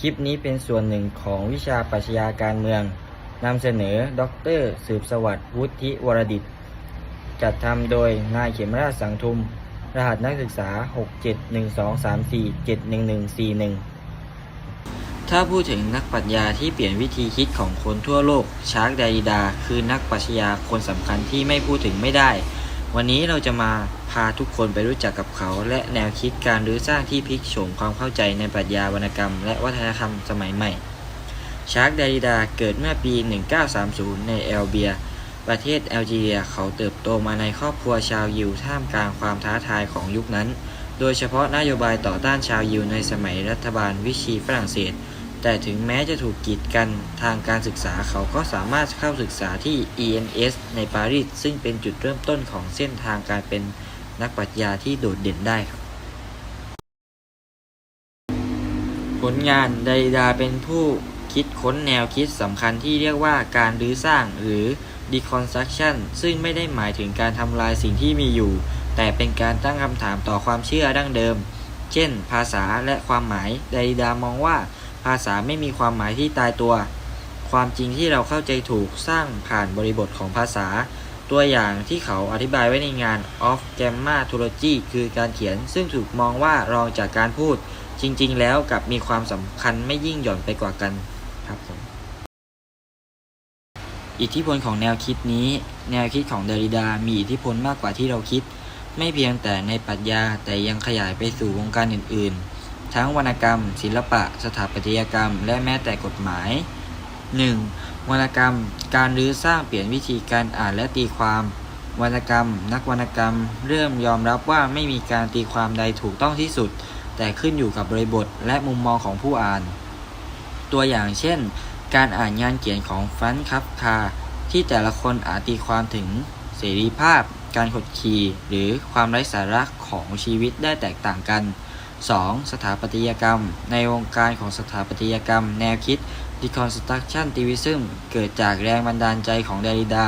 คลิปนี้เป็นส่วนหนึ่งของวิชาปรัชญาการเมืองนำเสนอ ดร สืบสวัสดิ์วุฒิวรดิต จัดทำโดยนายเขมราชสังทุม รหัสนักศึกษา 67123471141 ถ้าพูดถึงนักปรัชญาที่เปลี่ยนวิธีคิดของคนทั่วโลก ชาร์กไดริดา คือนักปรัชญาคนสำคัญที่ไม่พูดถึงไม่ได้ วันนี้เราจะมาพาทุกคนไปรู้จักกับเขา และแนวคิดการรื้อสร้างที่พลิกโฉมความเข้าใจในปรัชญาวรรณกรรม และวัฒนธรรมสมัยใหม่ ชาร์กไดริดาเกิดเมื่อปี 1930 ในแอลเบีย ประเทศแอลจีเรียเขาเติบโตมาในครอบครัวชาวยิวท่ามกลางความท้าทายของยุคนั้น โดยเฉพาะนโยบายต่อต้านชาวยิวในสมัยรัฐบาลวิชีฝรั่งเศส แต่ถึงแม้จะถูกกีดกันทางการศึกษาเขาก็สามารถเข้าศึกษาที่ ENS ในปารีสซึ่งเป็นจุดเริ่มต้นของเส้นทางการเป็นนักปรัชญาที่โดดเด่นได้ครับ ผลงานไดดาเป็นผู้คิดค้นแนวคิดสำคัญที่เรียกว่าการรื้อสร้างหรือ deconstruction ซึ่งไม่ได้หมายถึงการทำลายสิ่งที่มีอยู่ แต่เป็นการตั้งคำถามต่อความเชื่อดั้งเดิม เช่น ภาษาและความหมายไดดามองว่า ภาษาไม่มีความหมายที่ตายตัว ความจริงที่เราเข้าใจถูกสร้างผ่านบริบทของภาษา ตัวอย่างที่เขาอธิบายไว้ในงาน of Grammatology คือการเขียน ซึ่งถูกมองว่ารองจากการพูด จริง ๆ แล้วกับมีความสำคัญไม่ยิ่งหย่อนไปกว่ากันครับผมอิทธิพลของแนวคิดนี้ แนวคิดของเดริดา มีอิทธิพลมากกว่าที่เราคิด ไม่เพียงแต่ในปรัชญาแต่ยังขยายไปสู่วงการอื่น ๆ ทั้งวรรณกรรม ศิลปะ สถาปัตยกรรม และแม้แต่กฎหมาย 1. วรรณกรรม การรื้อสร้างเปลี่ยนวิธีการอ่านและตีความ วรรณกรรม นักวรรณกรรม เริ่มยอมรับว่าไม่มีการตีความใดถูกต้องที่สุด แต่ขึ้นอยู่กับบริบทและมุมมองของผู้อ่าน ตัวอย่างเช่น การอ่านงานเขียนของฟรันซ์คัฟคาที่แต่ละคนอาจตีความถึงเสรีภาพ การขดขี่ หรือความไร้สาระของชีวิตได้แตกต่างกัน 2. สถาปัตยกรรม ในวงการของสถาปัตยกรรม แนวคิด Deconstructivism เกิดจากแรงบันดาลใจของเดริดา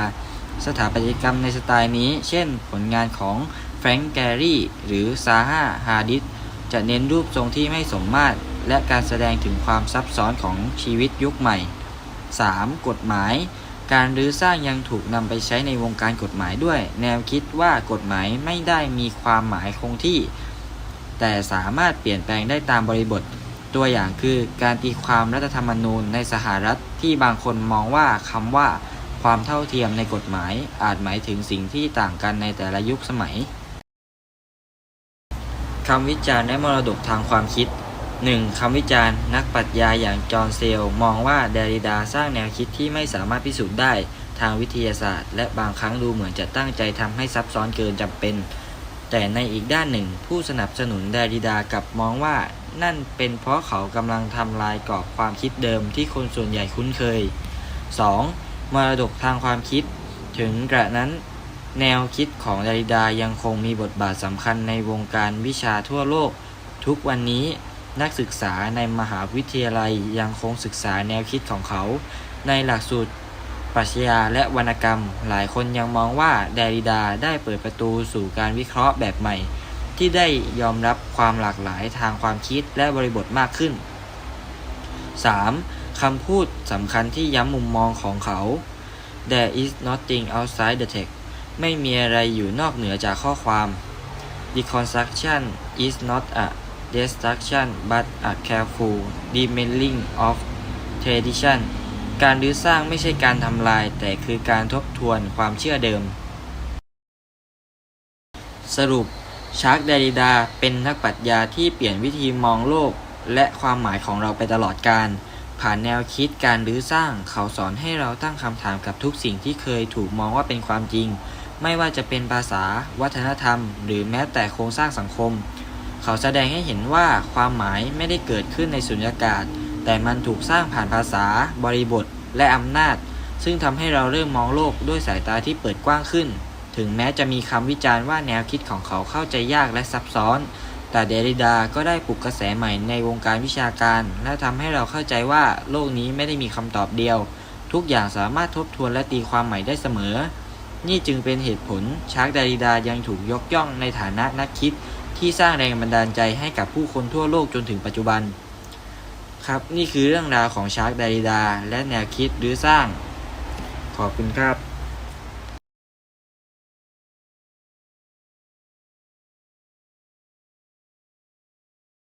สถาปัตยกรรมในสไตล์นี้ เช่น ผลงานของแฟรงก์แกรี่หรือซาฮาฮาดิสจะเน้นรูปทรงที่ไม่สมมาตร และการแสดงถึงความซับซ้อนของชีวิตยุคใหม่ 3. กฎหมาย การรื้อสร้างยังถูกนำไปใช้ในวงการกฎหมายด้วย แนวคิดว่ากฎหมายไม่ได้มีความหมายคงที่ แต่สามารถเปลี่ยนแปลงได้ตามบริบท ตัวอย่างคือการตีความรัฐธรรมนูญในสหรัฐที่บางคนมองว่าคำว่า ความเท่าเทียมในกฎหมาย อาจหมายถึงสิ่งที่ต่างกันในแต่ละยุคสมัยคำวิจารณ์และมรดกทางความคิด 1. คำวิจารณ์ นักปรัชญาอย่างจอห์นเซลมองว่าเดริดาสร้างแนวคิดที่ไม่สามารถพิสูจน์ได้ทางวิทยาศาสตร์ และบางครั้งดูเหมือนจะตั้งใจทำให้ซับซ้อนเกินจำเป็น แต่ในอีกด้านหนึ่งผู้สนับสนุนเดริดากลับมองว่า นั่นเป็นเพราะเขากำลังทำลายกรอบความคิดเดิมที่คนส่วนใหญ่คุ้นเคย 2. มรดกทางความคิด ถึงกระนั้น แนวคิดของดาริดายังคงมีบทบาทสำคัญในวงการวิชาทั่วโลก ทุกวันนี้นักศึกษาในมหาวิทยาลัยยังคงศึกษาแนวคิดของเขา ในหลักสูตร ปรัชญาและวรรณกรรม หลายคนยังมองว่าเดริดาได้เปิดประตูสู่การวิเคราะห์แบบใหม่ ที่ได้ยอมรับความหลากหลายทางความคิดและบริบทมากขึ้น 3. คำพูดสำคัญที่ย้ำมุมมองของเขา There is nothing outside the text ไม่มีอะไรอยู่นอกเหนือจากข้อความ Deconstruction is not a destruction but a careful remailing of tradition การรื้อสร้างไม่ใช่การทำลาย แต่คือการทบทวนความเชื่อเดิม สรุป ชาร์กเดริดาเป็นนักปรัชญาที่เปลี่ยนวิธีมองโลก และความหมายของเราไปตลอดการ ผ่านแนวคิดการรื้อสร้าง เขาสอนให้เราตั้งคำถามกับทุกสิ่งที่เคยถูกมองว่าเป็นความจริง ไม่ว่าจะเป็นภาษา วัฒนธรรม หรือแม้แต่โครงสร้างสังคม เขาแสดงให้เห็นว่าความหมายไม่ได้เกิดขึ้นในสุญญากาศ แต่มันถูกสร้างผ่านภาษา บริบท และอำนาจ ซึ่งทำให้เราเริ่มมองโลกด้วยสายตาที่เปิดกว้างขึ้น ถึงแม้จะมีคำวิจารณ์ว่าแนวคิดของเขาเข้าใจยากและซับซ้อน แต่เดริดาก็ได้ปลุกกระแสใหม่ในวงการวิชาการ และทำให้เราเข้าใจว่าโลกนี้ไม่ได้มีคำตอบเดียว ทุกอย่างสามารถทบทวนและตีความใหม่ได้เสมอ นี่จึงเป็นเหตุผลชาร์กเดริดายังถูกยกย่องในฐานะนักคิด ที่สร้างแรงบันดาลใจให้กับผู้คนทั่วโลกจนถึงปัจจุบัน ครับ นี่คือเรื่องราวของชาร์กไดดา และแนวคิดหรือสร้าง ขอบคุณครับ